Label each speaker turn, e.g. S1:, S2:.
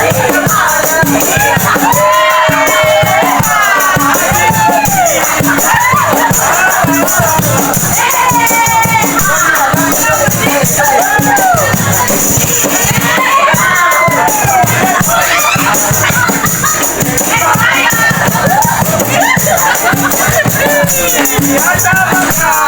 S1: Yeah, I